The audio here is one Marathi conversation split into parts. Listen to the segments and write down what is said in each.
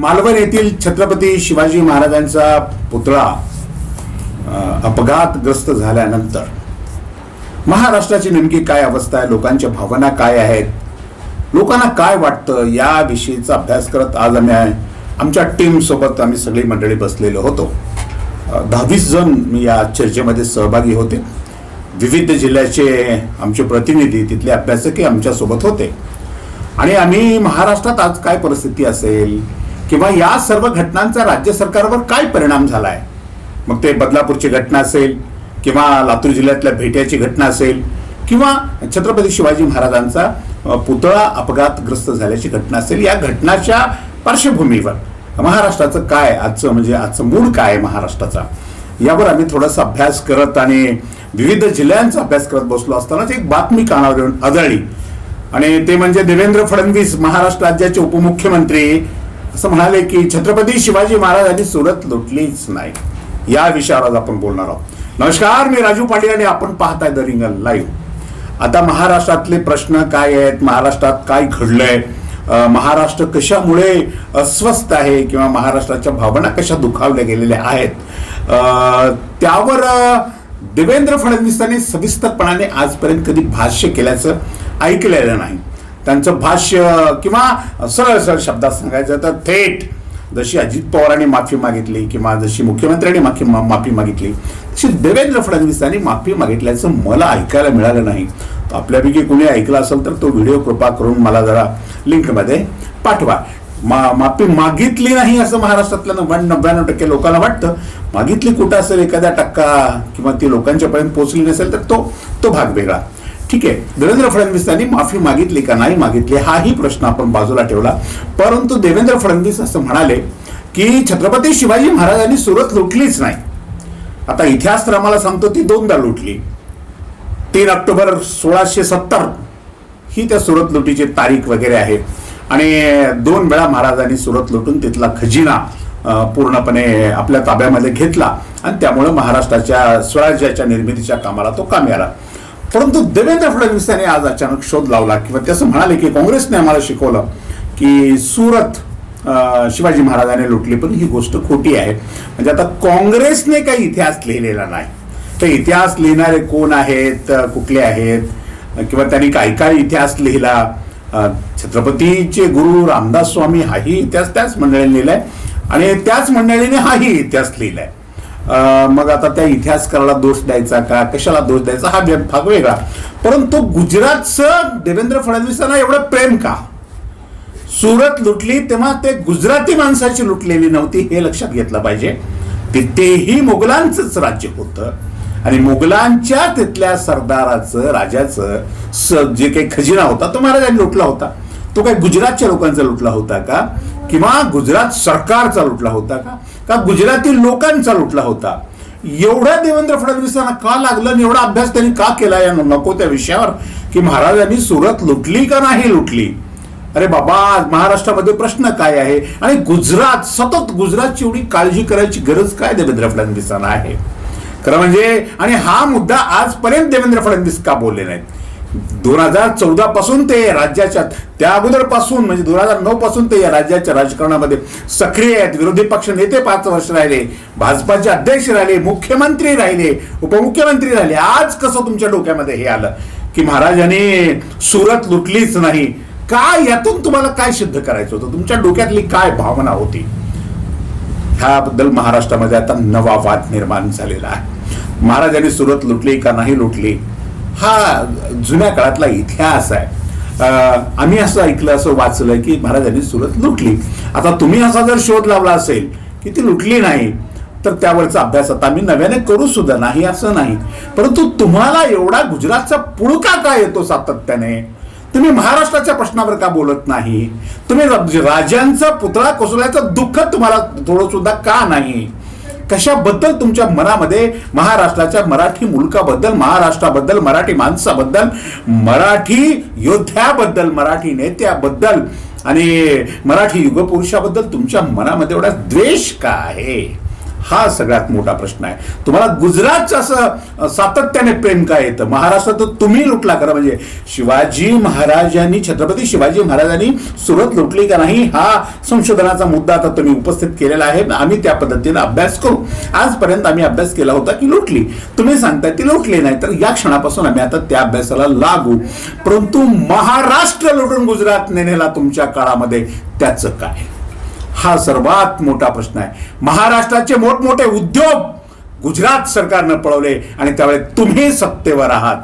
मालवण येथील छत्रपती शिवाजी महाराजांचा पुतळा अपघातग्रस्त झाल्यानंतर महाराष्ट्राची नेमकी काय अवस्था आहे? लोकांच्या भावना काय आहेत? लोकांना काय वाटतं? याविषयीचा अभ्यास करत आज आम्ही आमच्या टीमसोबत आम्ही सगळी मंडळी बसलेलो होतो. दहावीस जण मी या चर्चेमध्ये सहभागी होते. विविध जिल्ह्याचे आमचे प्रतिनिधी तिथले अभ्यासकही आमच्यासोबत होते. आणि आम्ही महाराष्ट्रात आज काय परिस्थिती असेल? किंवा या सर्व घटनांचा राज्य सरकारवर काय परिणाम झाला आहे मग ते बदलापूरची घटना असेल किंवा लातूर जिल्ह्यातल्या भेट्याची घटना असेल किंवा छत्रपती शिवाजी महाराजांचा पुतळा अपघातग्रस्त झाल्याची घटना असेल या घटनाच्या पार्श्वभूमीवर महाराष्ट्राचं काय आजचं म्हणजे आजचं मूड काय आहे महाराष्ट्राचा? यावर आम्ही थोडासा अभ्यास करत आणि विविध जिल्ह्यांचा अभ्यास करत बसलो असतानाच एक बातमी कानावर येऊन आदळली. आणि ते म्हणजे देवेंद्र फडणवीस महाराष्ट्र राज्याचे उपमुख्यमंत्री असं म्हणाले की छत्रपती शिवाजी महाराजांनी सुरत लुटलीच नाही. या विषयावर आज आपण बोलणार आहोत. नमस्कार मी राजू पाटील आणि आपण पाहताय द रिंगल लाईव्ह. आता महाराष्ट्रातले प्रश्न काय आहेत? महाराष्ट्रात काय घडलंय? महाराष्ट्र कशामुळे अस्वस्थ आहे किंवा महाराष्ट्राच्या भावना कशा दुखावल्या गेलेल्या आहेत? त्यावर देवेंद्र फडणवीसांनी सविस्तरपणाने आजपर्यंत कधी भाष्य केल्याचं ऐकलेलं नाही. त्यांचं भाष्य किंवा सरळ सरळ शब्दात सांगायचं तर थेट जशी अजित पवारांनी माफी मागितली किंवा जशी मुख्यमंत्र्यांनी माफी मा- माफी मागितली तशी देवेंद्र फडणवीसांनी माफी मागितल्याचं मला ऐकायला मिळालं नाही. आपल्यापैकी कुणी ऐकलं असेल तर तो व्हिडिओ कृपा करून मला जरा लिंकमध्ये पाठवा. मा माफी मागितली नाही असं महाराष्ट्रातल्या नव्याण्णव नव्याण्णव टक्के लोकांना वाटतं. मागितली कुठं असेल एखादा टक्का किंवा ती लोकांच्यापर्यंत पोहोचली नसेल तर तो तो भाग वेगळा. ठीक आहे. देवेंद्र फडणवीसांनी माफी मागितली का नाही मागितली हाही प्रश्न आपण बाजूला ठेवला. परंतु देवेंद्र फडणवीस असं म्हणाले की छत्रपती शिवाजी महाराजांनी सुरत लुटलीच नाही. आता इतिहास तर आम्हाला सांगतो ती दोनदा लुटली. तीन ऑक्टोबर सोळाशे सत्तर ही त्या सुरत लुटीची तारीख वगैरे आहे. आणि दोन वेळा महाराजांनी सुरत लुटून तिथला खजिना पूर्णपणे आपल्या ताब्यामध्ये घेतला. आणि त्यामुळे महाराष्ट्राच्या स्वराज्याच्या निर्मितीच्या कामाला तो कामी आला. परंतु देवेंद्र फडणवीस यांनी आज अचानक शोध लावला किंवा त्याचं म्हणाले की काँग्रेसने आम्हाला शिकवलं की सुरत शिवाजी महाराजांनी लुटली पण ही गोष्ट खोटी आहे. म्हणजे आता काँग्रेसने काही इतिहास लिहिलेला नाही. तर इतिहास लिहिणारे कोण आहेत कुठले आहेत? किंवा त्यांनी काय काय इतिहास लिहिला? छत्रपतीचे गुरु रामदास स्वामी हाही इतिहास त्याच मंडळीने लिहिलाय आणि त्याच मंडळीने हाही इतिहास लिहिलाय. आहे मग आता त्या इतिहासकाराला दोष द्यायचा का? कशाला दोष द्यायचा? हा भाग वेगळा. परंतु गुजरातचं देवेंद्र फडणवीसांना एवढं प्रेम का? सुरत लुटली तेव्हा ते गुजराती माणसाची लुटलेली नव्हती हे लक्षात घेतलं पाहिजे. तिथेही तेही मुघलांचंच राज्य होतं. आणि मुघलांच्या तिथल्या सरदाराचं राजाचं स- जे काही खजिना होता तो महाराजांनी लुटला होता. तो काही गुजरातच्या लोकांचा लुटला होता का? किंवा गुजरात सरकारचा लुटला होता का? का गुजराती लोकांचा लुटला होता? एवढा देवेंद्र फडणवीसांना का लागलं आणि एवढा अभ्यास त्यांनी का केला? या नको त्या विषयावर. की महाराजांनी सुरत लुटली का नाही लुटली? अरे बाबा महाराष्ट्रामध्ये प्रश्न काय आहे? आणि गुजरात सतत गुजरातची एवढी काळजी करायची गरज काय देवेंद्र फडणवीसांना आहे? खरं म्हणजे आणि हा मुद्दा आजपर्यंत देवेंद्र फडणवीस का बोलले नाहीत? दोन हजार चौदा पासून ते राज्याच्या त्या अगोदरपासून म्हणजे दोन हजार नऊ पासून ते या राज्याच्या राजकारणामध्ये सक्रिय आहेत. विरोधी पक्ष नेते पाच वर्ष राहिले भाजपाचे अध्यक्ष राहिले मुख्यमंत्री राहिले उपमुख्यमंत्री राहिले. आज कसं तुमच्या डोक्यामध्ये हे आलं की महाराजांनी सुरत लुटलीच नाही? काय यातून तुम्हाला काय सिद्ध करायचं होतं? तुमच्या डोक्यातली काय भावना होती? ह्याबद्दल महाराष्ट्रामध्ये आता नवा वाद निर्माण झालेला आहे. महाराजांनी सुरत लुटली का नाही लुटली? हा जुन्या काळातला इतिहास आहे. आम्ही असं ऐकलं असं वाचलं की महाराजांनी सुरत लुटली. आता तुम्ही असा जर शोध लावला असेल की ती लुटली नाही तर त्यावरचा अभ्यास आता आम्ही नव्याने करू सुद्धा नाही असं नाही. परंतु तुम्हाला एवढा गुजरातचा पुळका का येतो सातत्याने? तुम्ही महाराष्ट्राच्या प्रश्नावर का बोलत नाही? तुम्ही राजांचा पुतळा कोसळल्याचं दुःख तुम्हाला थोडं सुद्धा का नाही? कशाबद्दल तुमच्या मनामध्ये महाराष्ट्राच्या मराठी मुलकाबद्दल महाराष्ट्राबद्दल मराठी माणसाबद्दल मराठी योद्ध्याबद्दल मराठी नेत्याबद्दल आणि मराठी युगपुरुषाबद्दल तुमच्या मनामध्ये एवढा द्वेष का आहे? हा सगळ्यात मोठा प्रश्न आहे. तुम्हाला गुजरातचं असं सातत्याने प्रेम काय येतं? महाराष्ट्रात तुम्ही लुटला करा म्हणजे शिवाजी महाराजांनी छत्रपती शिवाजी महाराजांनी सुरत लुटली का नाही हा संशोधनाचा मुद्दा आता तुम्ही उपस्थित केलेला आहे. आम्ही त्या पद्धतीने अभ्यास करू. आजपर्यंत आम्ही अभ्यास केला होता की लुटली. तुम्ही सांगताय ती लुटली नाही तर या क्षणापासून आम्ही आता त्या अभ्यासाला लागू. परंतु महाराष्ट्र लुटून गुजरात नेण्याला तुमच्या काळामध्ये त्याचं काय? हा सर्वात मोठा प्रश्न आहे. महाराष्ट्राचे मोठमोठे उद्योग गुजरात सरकारनं पळवले आणि त्यावेळी तुम्ही सत्तेवर आहात.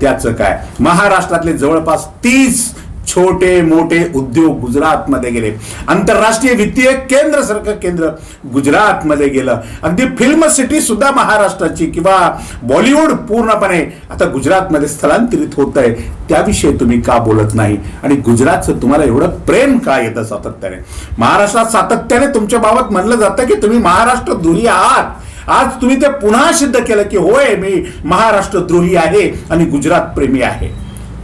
त्याचं काय? महाराष्ट्रातले जवळपास तीस छोटे मोठे उद्योग गुजरातमध्ये गेले. आंतरराष्ट्रीय वित्तीय केंद्र सारखं केंद्र गुजरातमध्ये गेलं. अगदी फिल्म सिटी सुद्धा महाराष्ट्राची किंवा बॉलिवूड पूर्णपणे आता गुजरातमध्ये स्थलांतरित होत आहे. त्याविषयी तुम्ही का बोलत नाही? आणि गुजरातचं तुम्हाला एवढं प्रेम का येतं सातत्याने? महाराष्ट्रात सातत्याने तुमच्या बाबत म्हणलं जातं की तुम्ही महाराष्ट्र दुरी आहात. आज तुम्ही ते पुन्हा सिद्ध केलं की होय मी महाराष्ट्र द्रोही आहे आणि गुजरात प्रेमी आहे.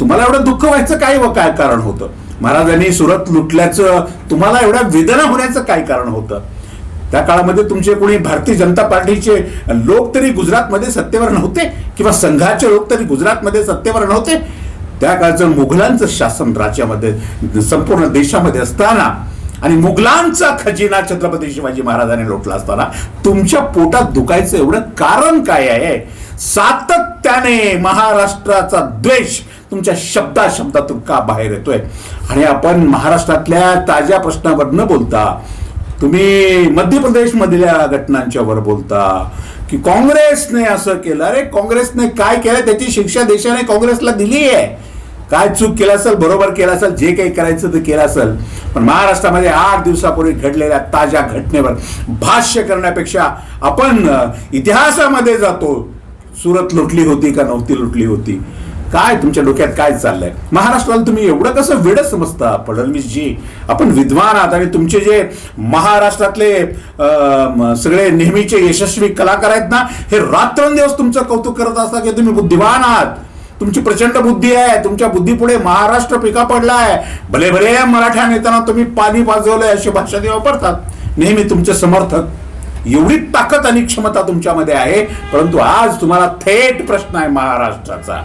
तुम्हाला एवढं दुःख व्हायचं काय व काय कारण होतं? महाराजांनी सुरत लुटल्याचं तुम्हाला एवढ्या वेदना होण्याचं काय कारण होतं? त्या काळामध्ये तुमचे कोणी भारतीय जनता पार्टीचे लोक तरी गुजरातमध्ये सत्तेवर नव्हते किंवा संघाचे लोक तरी गुजरातमध्ये सत्तेवर नव्हते? त्या काळचं मुघलांचं शासन राज्यामध्ये संपूर्ण देशामध्ये असताना आणि मुघलांचा खजिना छत्रपती शिवाजी महाराजांनी लोटला असताना तुमच्या पोटात दुखायचं एवढं कारण काय आहे? सातत्याने महाराष्ट्राचा द्वेष तुमच्या शब्दा शब्दातून का बाहेर येतोय? आणि आपण महाराष्ट्रातल्या ताज्या प्रश्नावर न बोलता तुम्ही मध्य प्रदेश मधल्या घटनांच्या वर बोलता की काँग्रेसने असं केलं अरे काँग्रेसने काय केलं त्याची शिक्षा देशाने काँग्रेसला दिली आहे काय चूक केलं असेल बरोबर केलं असेल जे काही करायचं ते केलं असेल पण महाराष्ट्रामध्ये आठ दिवसापूर्वी घडलेल्या ताज्या घटनेवर भाष्य करण्यापेक्षा आपण इतिहासामध्ये जातो सुरत लुटली होती का नव्हती लुटली होती? काय तुमच्या डोक्यात काय चाललंय? महाराष्ट्राला तुम्ही एवढं कसं वेड समजता फडणवीसजी? आपण विद्वान आहात आणि तुमचे जे महाराष्ट्रातले सगळे नेहमीचे यशस्वी कलाकार आहेत ना हे रात्रंदिवस तुमचं कौतुक करत असतात की तुम्ही बुद्धिवान आहात. तुमची प्रचंड बुद्धी आहे तुमच्या बुद्धीपुढे महाराष्ट्र पिका पडलाय. भले भले मराठा नेत्यांना तुम्ही पाणी पाजवलंय अशी भाषा ते वापरतात नेहमी तुमचे समर्थक. एवढी ताकद आणि क्षमता तुमच्यामध्ये आहे परंतु आज तुम्हाला थेट प्रश्न आहे महाराष्ट्राचा.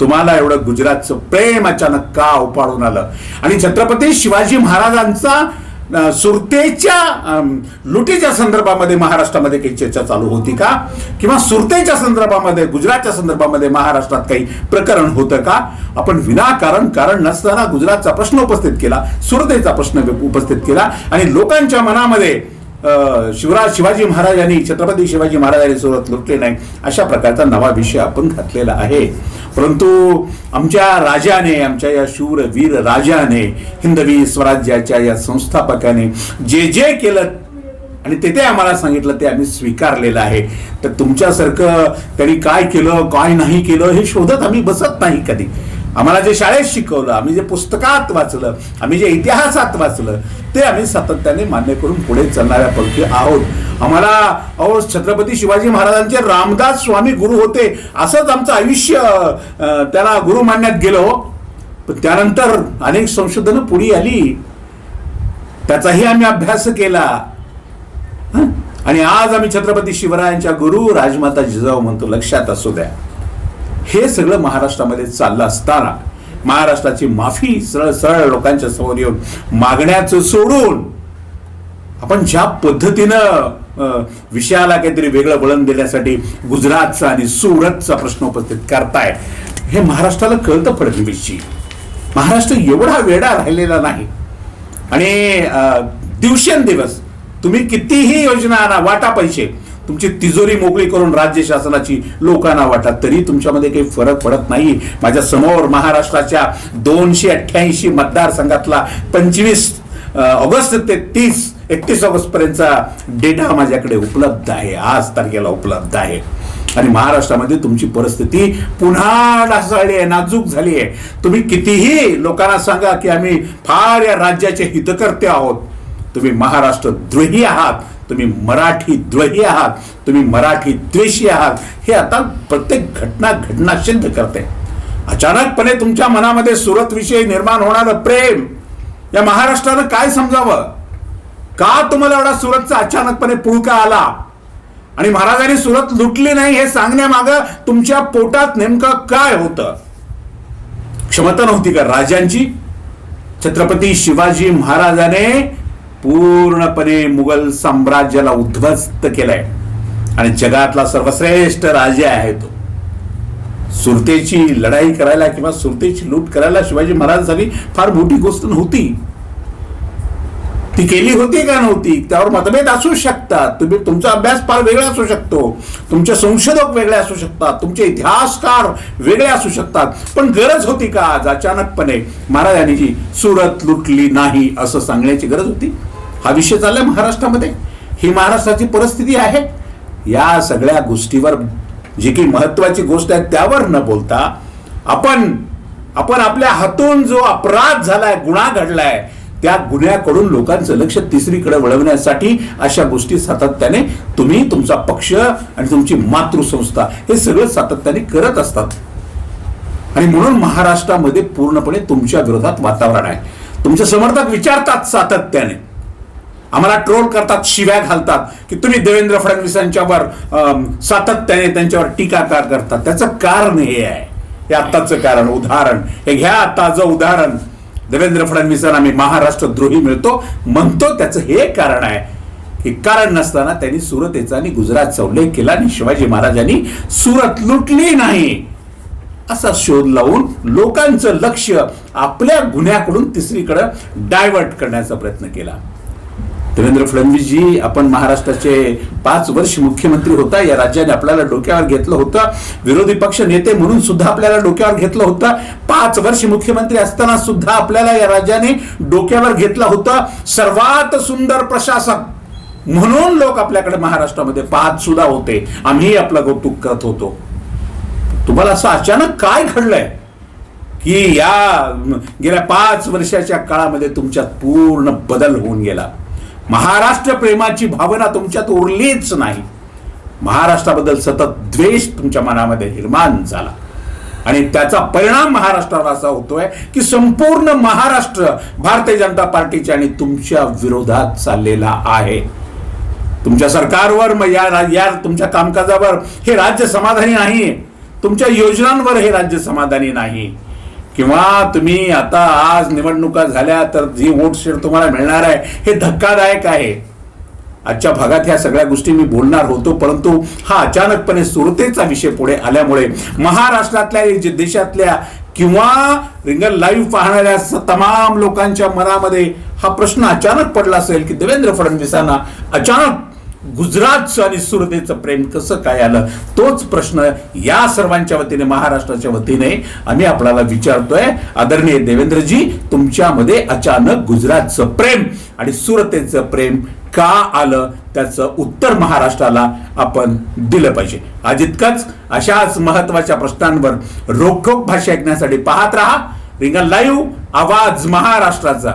तुम्हाला एवढं गुजरातचं प्रेम अचानक का उपाडून आलं? आणि छत्रपती शिवाजी महाराजांचा सुरतेच्या लुटीच्या संदर्भामध्ये महाराष्ट्रामध्ये काही चर्चा चालू होती का? किंवा सुरतेच्या संदर्भामध्ये गुजरातच्या संदर्भामध्ये महाराष्ट्रात काही प्रकरण होतं का? आपण विनाकारण कारण नसताना गुजरातचा प्रश्न उपस्थित केला सुरतेचा प्रश्न उपस्थित केला आणि लोकांच्या मनामध्ये शिवराज शिवाजी महाराजांनी छत्रपती शिवाजी महाराजांनी सुरत लुटले नाही अशा प्रकारचा नवा विषय आपण घातलेला आहे. परंतु आमच्या राजाने आमच्या या शूर वीर राजाने हिंदवी स्वराज्याच्या या संस्थापकाने जे जे केलं आणि ते ते आम्हाला सांगितलं ते आम्ही स्वीकारलेलं आहे. तर तुमच्यासारखं त्यांनी काय केलं काय नाही केलं हे शोधत आम्ही बसत नाही कधी. आम्हाला जे शाळेत शिकवलं आम्ही जे पुस्तकात वाचलं आम्ही जे इतिहासात वाचलं ते आम्ही सातत्याने मान्य करून पुढे चालणाऱ्या पंक्ती आहोत. आम्हाला अहो छत्रपती शिवाजी महाराजांचे रामदास स्वामी गुरु होते असंच आमचं आयुष्य त्याला गुरु मानण्यात गेलो हो. पण त्यानंतर अनेक संशोधनं पुढे आली. त्याचाही आम्ही अभ्यास केला. आणि आज आम्ही छत्रपती शिवरायांच्या गुरु राजमाता जिजाऊ म्हणतो लक्षात असू द्या. हे सगळं महाराष्ट्रामध्ये चाललं असताना महाराष्ट्राची माफी सरळ सरळ लोकांच्या समोर येऊन मागण्याचं सोडून आपण ज्या पद्धतीनं विषयाला काहीतरी वेगळं वळण देण्यासाठी गुजरातचा आणि सुरतचा प्रश्न उपस्थित करताय हे महाराष्ट्राला कळतं फडणवीसची महाराष्ट्र एवढा वेडा राहिलेला नाही. आणि दिवसेंदिवस तुम्ही कितीही योजना आणा वाटा पैसे तुमची तिजोरी मोकळी करून राज्य शासनाची लोकांना वाटा तरी तुमच्यामध्ये काही फरक पडत नाही माझ्यासमोर महाराष्ट्राच्या दोनशे अठ्ठ्याऐंशी मतदारसंघातला पंचवीस ऑगस्ट ते तीस एकतीस ऑगस्ट पर्यंतचा डेटा माझ्याकडे उपलब्ध आहे. आज तारखेला उपलब्ध आहे. आणि महाराष्ट्रामध्ये तुमची परिस्थिती पुन्हा ढासळली आहे नाजूक झाली आहे. तुम्ही कितीही लोकांना सांगा की आम्ही फार या राज्याचे हितकर्ते आहोत. तुम्ही महाराष्ट्र द्रोही आहात. तुम्ही मराठी द्वही आहात तुम्ही मराठी द्वेषी आहात. हे आता प्रत्येक घटना घटना सिद्ध करते. अचानकपणे तुमच्या मनामध्ये सुरत विषयी निर्माण होणारं प्रेम या महाराष्ट्रानं काय समजावं? का तुम्हाला एवढा सुरतचा अचानकपणे पुळका आला? आणि महाराजांनी सुरत लुटली नाही हे सांगण्यामागं तुमच्या पोटात नेमकं काय होतं? क्षमता नव्हती का राजांची? छत्रपती शिवाजी महाराजाने पूर्णपणे मुघल साम्राज्याला उद्ध्वस्त केलंय. आणि जगातला सर्वश्रेष्ठ राजा आहे तो. सुरतेची लढाई करायला किंवा सुरतेची लूट करायला शिवाजी महाराजांसाठी फार मोठी गोष्ट नव्हती. ती केली होती का नव्हती? त्यावर मतभेद असू शकतात. तुम्ही तुमचा अभ्यास फार वेगळा असू शकतो. तुमचे संशोधक वेगळे असू शकतात. तुमचे इतिहासकार वेगळे असू शकतात. पण गरज होती का? आज अचानकपणे महाराजांनी जी सुरत लुटली नाही असं सांगण्याची गरज होती? हा विषय चाललाय महाराष्ट्रामध्ये. ही महाराष्ट्राची परिस्थिती आहे. या सगळ्या गोष्टीवर जी काही महत्वाची गोष्ट आहे त्यावर न बोलता आपण आपण आपल्या हातून जो अपराध झालाय गुन्हा घडलाय त्या गुन्ह्याकडून लोकांचं लक्ष तिसरीकडे वळवण्यासाठी अशा गोष्टी सातत्याने तुम्ही तुमचा पक्ष आणि तुमची मातृसंस्था हे सगळं सातत्याने करत असतात. आणि म्हणून महाराष्ट्रामध्ये पूर्णपणे तुमच्या विरोधात वातावरण आहे. तुमचे समर्थक विचारतात सातत्याने. आम्हाला ट्रोल करतात शिव्या घालतात की तुम्ही देवेंद्र फडणवीसांच्यावर सातत्याने त्यांच्यावर टीका का करतात? त्याचं कारण हे आहे. हे आत्ताचं कारण उदाहरण. हे घ्या ताजं उदाहरण. देवेंद्र फडणवीसांना आम्ही महाराष्ट्र द्रोही मिळतो म्हणतो त्याचं हे कारण आहे की कारण नसताना त्यांनी सुरतेचा आणि गुजरातचा उल्लेख केला आणि शिवाजी महाराजांनी सुरत लुटली नाही. असा शोध लावून लोकांचं लक्ष आपल्या गुन्ह्याकडून तिसरीकडे डायव्हर्ट करण्याचा प्रयत्न केला. देवेंद्र फडणवीसजी आपण महाराष्ट्राचे पाच वर्ष मुख्यमंत्री होता. या राज्याने आपल्याला डोक्यावर घेतलं होतं. विरोधी पक्ष नेते म्हणून सुद्धा आपल्याला डोक्यावर घेतलं होतं. पाच वर्ष मुख्यमंत्री असताना सुद्धा आपल्याला या राज्याने डोक्यावर घेतलं होतं. सर्वात सुंदर प्रशासक म्हणून लोक आपल्याकडे महाराष्ट्रामध्ये पाहत सुद्धा होते. आम्ही आपलं कौतुक करत होतो. तुम्हाला असं अचानक काय घडलंय? की या गेल्या पाच वर्षाच्या काळामध्ये तुमच्यात पूर्ण बदल होऊन गेला. महाराष्ट्र प्रेमाची भावना तुमच्यात उरलीच नाही. महाराष्ट्राबद्दल सतत द्वेष तुमच्या मनामध्ये निर्माण झाला. आणि त्याचा परिणाम महाराष्ट्रावर असा होतोय की संपूर्ण महाराष्ट्र भारतीय जनता पार्टीच्या आणि तुमच्या विरोधात चाललेला आहे. तुमच्या सरकारवर मग या रा- या तुमच्या कामकाजावर हे राज्य समाधानी नाही. तुमच्या योजनांवर हे राज्य समाधानी नाही. किंवा तुम्ही आता आज निवडणुका झाल्या तर जी वोट शेअर तुम्हाला मिळणार आहे हे धक्कादायक आहे. आजच्या भागात ह्या सगळ्या गोष्टी मी बोलणार होतो परंतु हा अचानकपणे सुरतेचा विषय पुढे आल्यामुळे महाराष्ट्रातल्या जे देशातल्या किंवा रिंगल लाईव्ह पाहणाऱ्या तमाम लोकांच्या मनामध्ये हा प्रश्न अचानक पडला असेल की देवेंद्र फडणवीसांना अचानक गुजरातचं आणि सुरतेचं प्रेम कसं काय आलं? तोच प्रश्न या सर्वांच्या वतीने महाराष्ट्राच्या वतीने आम्ही आपल्याला विचारतोय. आदरणीय देवेंद्रजी तुमच्यामध्ये अचानक गुजरातचं प्रेम आणि सुरतेचं प्रेम का आलं? त्याचं उत्तर महाराष्ट्राला आपण दिलं पाहिजे. आज इतकंच. अशाच महत्त्वाच्या प्रश्नांवर रोखोक भाषा ऐकण्यासाठी पाहत राहा. रिंगण लाईव्ह आवाज महाराष्ट्राचा.